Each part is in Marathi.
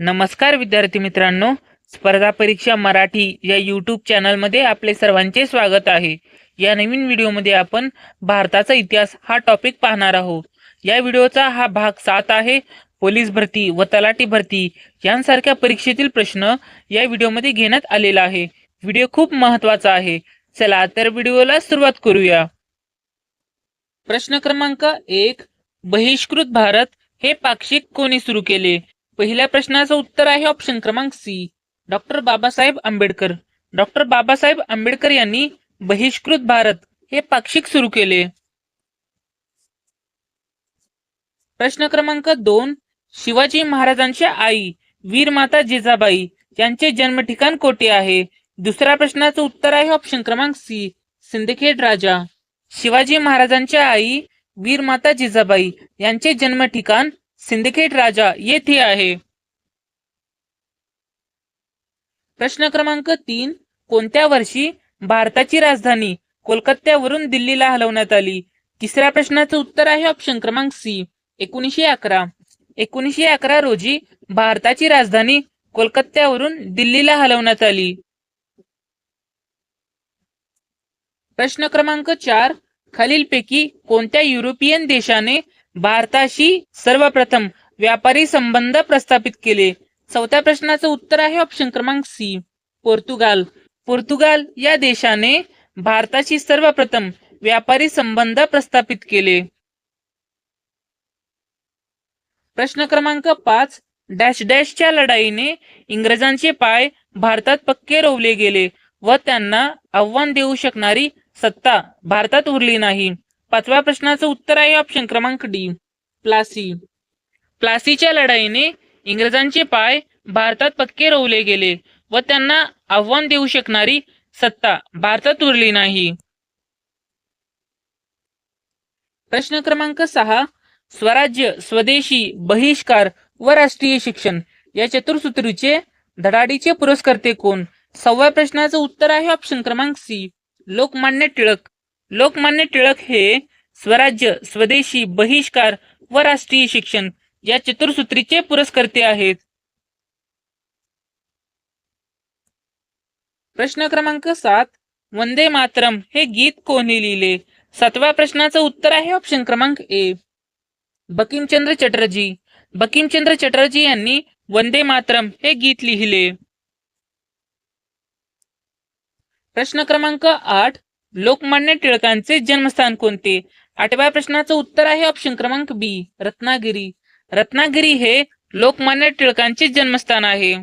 नमस्कार विद्यार्थी मित्रांनो. स्पर्धा परीक्षा मराठी या यूट्यूब चॅनलमध्ये आपले सर्वांचे स्वागत आहे. या नवीन व्हिडिओमध्ये आपण भारताचा इतिहास हा टॉपिक पाहणार आहोत. या व्हिडिओचा हा भाग सात आहे. पोलीस भरती व तलाठी भरती यांसारख्या परीक्षेतील प्रश्न या व्हिडिओमध्ये घेण्यात आलेला आहे. व्हिडिओ खूप महत्त्वाचा आहे. चला तर व्हिडिओला सुरुवात करूया. प्रश्न क्रमांक एक बहिष्कृत भारत हे पाक्षिक कोणी सुरू केले? पहिल्या प्रश्नाचं उत्तर आहे ऑप्शन क्रमांक C doctor Babasaheb Ambedkar. Doctor Babasaheb Ambedkar यांनी बहिष्कृत भारत हे पाक्षिक सुरू केले. प्रश्न क्रमांक दोन. शिवाजी महाराजांच्या आई वीरमाता जिजाबाई यांचे जन्म ठिकाण कोठे आहे? दुसऱ्या प्रश्नाचं उत्तर आहे ऑप्शन क्रमांक सी सिंदखेड राजा. शिवाजी महाराजांच्या आई वीरमाता जिजाबाई यांचे जन्म ठिकाण सिंदखेड राजा येथे आहे. प्रश्न क्रमांक तीन. कोणत्या वर्षी भारताची राजधानी कोलकात्यावरून दिल्लीला हलवण्यात आली? तिसऱ्या प्रश्नाचं उत्तर आहे ऑप्शन क्रमांक सी एकोणीसशे अकरा. एकोणीशे अकरा रोजी भारताची राजधानी कोलकात्यावरून दिल्लीला हलवण्यात आली. प्रश्न क्रमांक चार. खालीलपैकी कोणत्या युरोपियन देशाने भारताशी सर्वप्रथम व्यापारी संबंध प्रस्थापित केले. चौथ्या प्रश्नाचं उत्तर आहे ऑप्शन क्रमांक सी पोर्तुगाल. पोर्तुगाल या देशाने भारताशी सर्वप्रथम व्यापारी संबंध प्रस्थापित केले. प्रश्न क्रमांक पाच डॅश डॅशच्या लढाईने इंग्रजांचे पाय भारतात पक्के रोवले गेले व त्यांना आव्हान देऊ शकणारी सत्ता भारतात उरली नाही. पाचव्या प्रश्नाचं उत्तर आहे ऑप्शन क्रमांक डी प्लासी. प्लासीच्या लढाईने इंग्रजांचे पाय भारतात पक्के रोवले गेले व त्यांना आव्हान देऊ शकणारी सत्ता भारतात उरली नाही. प्रश्न क्रमांक सहा स्वराज्य स्वदेशी बहिष्कार व राष्ट्रीय शिक्षण. या चतुर्सूत्रीचे धडाडीचे पुरस्कर्ते कोण? सहाव्या प्रश्नाचं उत्तर आहे ऑप्शन क्रमांक सी लोकमान्य टिळक. लोकमान्य टिळक हे स्वराज्य स्वदेशी बहिष्कार व राष्ट्रीय शिक्षण या चतुर्सूत्रीचे पुरस्कर्ते आहेत. प्रश्न क्रमांक सात वंदे मातरम हे गीत कोणी लिहिले? सातव्या प्रश्नाचं उत्तर आहे ऑप्शन क्रमांक ए बकिमचंद्र चटर्जी. बकिमचंद्र चटर्जी यांनी वंदे मातरम हे गीत लिहिले. प्रश्न क्रमांक आठ लोकमान्य टिळकांचे जन्मस्थान कोणते? आठव्या प्रश्नाचं उत्तर आहे ऑप्शन क्रमांक बी रत्नागिरी. रत्नागिरी हे लोकमान्य टिळकांचे जन्मस्थान आहे.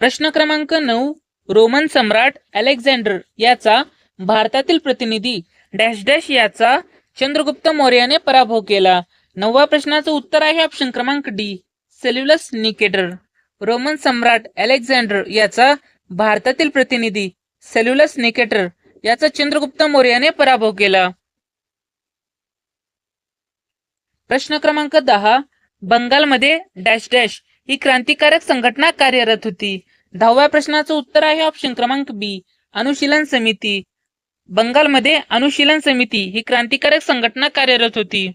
प्रश्न क्रमांक नऊ रोमन सम्राट अलेक्झांडर याचा भारतातील प्रतिनिधी डॅश डॅश याचा चंद्रगुप्त मौर्याने पराभव केला. नववा प्रश्नाचं उत्तर आहे ऑप्शन क्रमांक डी सेल्युलस निकेटर रोमन सम्राट अलेक्झांडर याचा भारतातील प्रतिनिधी सेल्युलस निकेटर याचा चंद्रगुप्त मौर्याने पराभव केला. प्रश्न क्रमांक दहा. बंगालमध्ये डॅश डॅश ही क्रांतिकारक संघटना कार्यरत होती. दहाव्या प्रश्नाचं उत्तर आहे ऑप्शन क्रमांक बी अनुशीलन समिती. बंगालमध्ये अनुशीलन समिती ही क्रांतिकारक संघटना कार्यरत होती.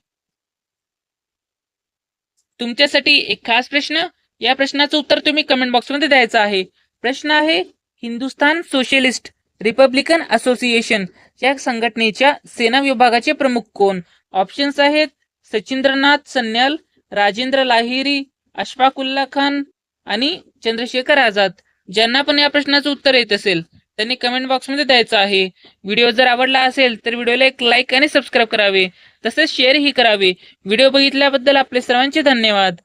तुमच्यासाठी एक खास प्रश्न या प्रश्नाचं उत्तर तुम्ही कमेंट बॉक्समध्ये द्यायचं आहे. प्रश्न आहे हिंदुस्थान सोशलिस्ट रिपब्लिकन असोसिएशन या संघटनेच्या सेना विभागाचे प्रमुख कोण? ऑप्शन्स आहेत सचिंद्रनाथ सन्याल राजेंद्र लाहिरी अशफाकुल्ला खान आणि चंद्रशेखर आझाद. ज्यांना पण या प्रश्नाचं उत्तर येत असेल त्यांनी कमेंट बॉक्समध्ये द्यायचं आहे. व्हिडिओ जर आवडला असेल तर व्हिडिओला एक लाईक आणि सबस्क्राईब करावे. तसेच शेअरही करावे. व्हिडिओ बघितल्याबद्दल आपले सर्वांचे धन्यवाद.